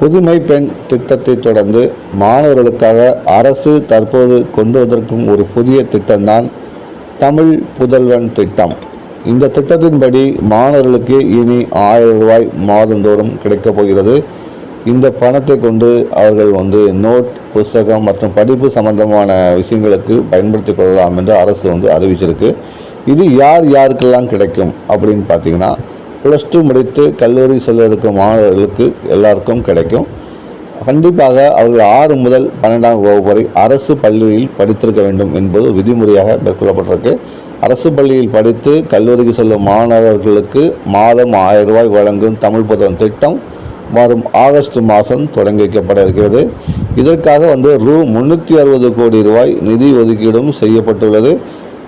புதுமை பெண் திட்டத்தை தொடர்ந்து மாணவர்களுக்காக அரசு தற்போது கொண்டு வந்திருக்கும் ஒரு புதிய திட்டம்தான் தமிழ் புதல்வன் திட்டம். இந்த திட்டத்தின்படி மாணவர்களுக்கு இனி ஆயிரம் ரூபாய் மாதந்தோறும் கிடைக்கப் போகிறது. இந்த பணத்தை கொண்டு அவர்கள் வந்து நோட் புஸ்தகம் மற்றும் படிப்பு சம்பந்தமான விஷயங்களுக்கு பயன்படுத்திக் கொள்ளலாம் என்று அரசு வந்து அறிவிச்சிருக்கு. இது யார் யாருக்கெல்லாம் கிடைக்கும் அப்படின்னு பார்த்தீங்கன்னா ப்ளஸ் டூ முடித்து கல்லூரி செல்ல மாணவர்களுக்கு எல்லாருக்கும் கிடைக்கும். கண்டிப்பாக அவர்கள் ஆறு முதல் பன்னெண்டாம் வகுப்பு வரை அரசு பள்ளியில் படித்திருக்க வேண்டும் என்பது விதிமுறையாக மேற்கொள்ளப்பட்டிருக்கு. அரசு பள்ளியில் படித்து கல்லூரிக்கு செல்லும் மாணவர்களுக்கு மாதம் ஆயிரம் ரூபாய் வழங்கும் தமிழ் புதன் திட்டம் வரும் ஆகஸ்ட் மாதம் தொடங்கி வைக்கப்பட இருக்கிறது. இதற்காக வந்து ரூ முந்நூற்றி அறுபது கோடி ரூபாய் நிதி ஒதுக்கீடும் செய்யப்பட்டுள்ளது.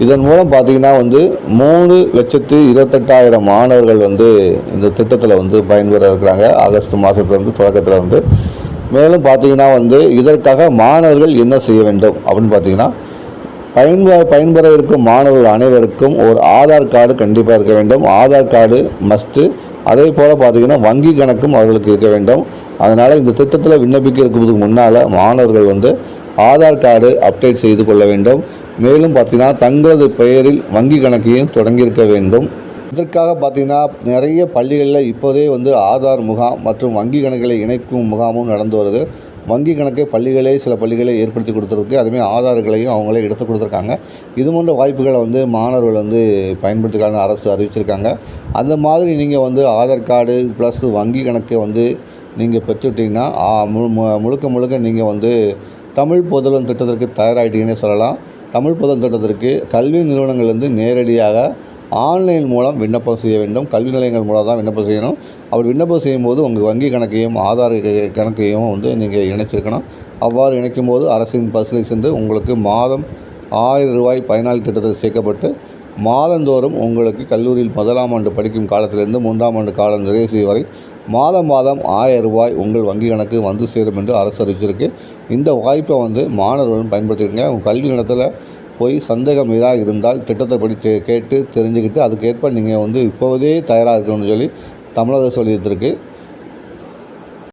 இதன் மூலம் பார்த்தீங்கன்னா வந்து மூணு லட்சத்து இருபத்தெட்டாயிரம் மாணவர்கள் வந்து இந்த திட்டத்தில் வந்து பயன்பெற இருக்கிறாங்க. ஆகஸ்ட் மாதத்துலேருந்து வந்து தொடக்கத்தில் வந்து. மேலும் பார்த்திங்கன்னா வந்து இதற்காக மாணவர்கள் என்ன செய்ய வேண்டும் அப்படின்னு பார்த்தீங்கன்னா பயன்பெற பயன்பெற இருக்கும் மாணவர்கள் அனைவருக்கும் ஒரு ஆதார் கார்டு கண்டிப்பாக இருக்க வேண்டும். ஆதார் கார்டு மஸ்ட்டு அதே போல் பார்த்திங்கன்னா வங்கி கணக்கும் அவர்களுக்கு இருக்க வேண்டும். அதனால் இந்த திட்டத்தில் விண்ணப்பிக்க இருக்கிறதுக்கு முன்னால் மாணவர்கள் வந்து ஆதார் கார்டு அப்டேட் செய்து கொள்ள வேண்டும். மேலும் பார்த்தீங்கன்னா தங்களது பெயரில் வங்கி கணக்கையும் தொடங்கியிருக்க வேண்டும். இதற்காக பார்த்தீங்கன்னா நிறைய பள்ளிகளில் இப்போதே வந்து ஆதார் முகாம் மற்றும் வங்கி கணக்குகளை இணைக்கும் முகாமும் நடந்து வருது. வங்கி கணக்கை பள்ளிகளே சில பள்ளிகளை ஏற்படுத்தி கொடுத்துருக்கு. அதுமாதிரி ஆதார்களையும் அவங்களே எடுத்து கொடுத்துருக்காங்க. இது போன்ற வாய்ப்புகளை வந்து மாணவர்கள் வந்து பயன்படுத்திக்கலாம்னு அரசு அறிவிச்சிருக்காங்க. அந்த மாதிரி நீங்கள் வந்து ஆதார் கார்டு ப்ளஸ் வங்கி கணக்கை வந்து நீங்கள் பெற்றுட்டிங்கன்னா மு- மு- முழுக்க முழுக்க நீங்கள் வந்து தமிழ் புதல்வன் திட்டத்திற்கு தயாராகிட்டீங்கன்னே சொல்லலாம். தமிழ் புதல்வன் திட்டத்திற்கு கல்வி நிறுவனங்கள்லேருந்து நேரடியாக ஆன்லைன் மூலம் விண்ணப்பம் செய்ய வேண்டும். கல்வி நிலையங்கள் மூலம் தான் விண்ணப்பம் செய்யணும். அப்படி விண்ணப்பம் செய்யும்போது உங்கள் வங்கி கணக்கையும் ஆதார் கணக்கையும் வந்து நீங்கள் இணைச்சிருக்கணும். அவ்வாறு இணைக்கும் போது அரசின் பரிசீலனை சென்று உங்களுக்கு மாதம் ஆயிரம் ரூபாய் பயனாளி திட்டத்தில் சேர்க்கப்பட்டு மாதந்தோறும் உங்களுக்கு கல்லூரியில் முதலாம் ஆண்டு படிக்கும் காலத்திலிருந்து மூன்றாம் ஆண்டு காலம் நிறைவு செய்யும் வரை மாதம் மாதம் ஆயிரம் ரூபாய் உங்கள் வங்கி கணக்கு வந்து சேரும் என்று அரசு அறிவிச்சிருக்கு. இந்த வாய்ப்பை வந்து மாணவர்களும் பயன்படுத்திக்கங்க. உங்கள் கல்வி நிலத்தில் போய் சந்தேகம் ஏதாவது இருந்தால் திட்டத்தை படி கேட்டு தெரிஞ்சுக்கிட்டு அதுக்கேற்ப நீங்கள் வந்து இப்போதே தயாராக இருக்கணும்னு சொல்லி தமிழக சொல்லியிருந்திருக்கு.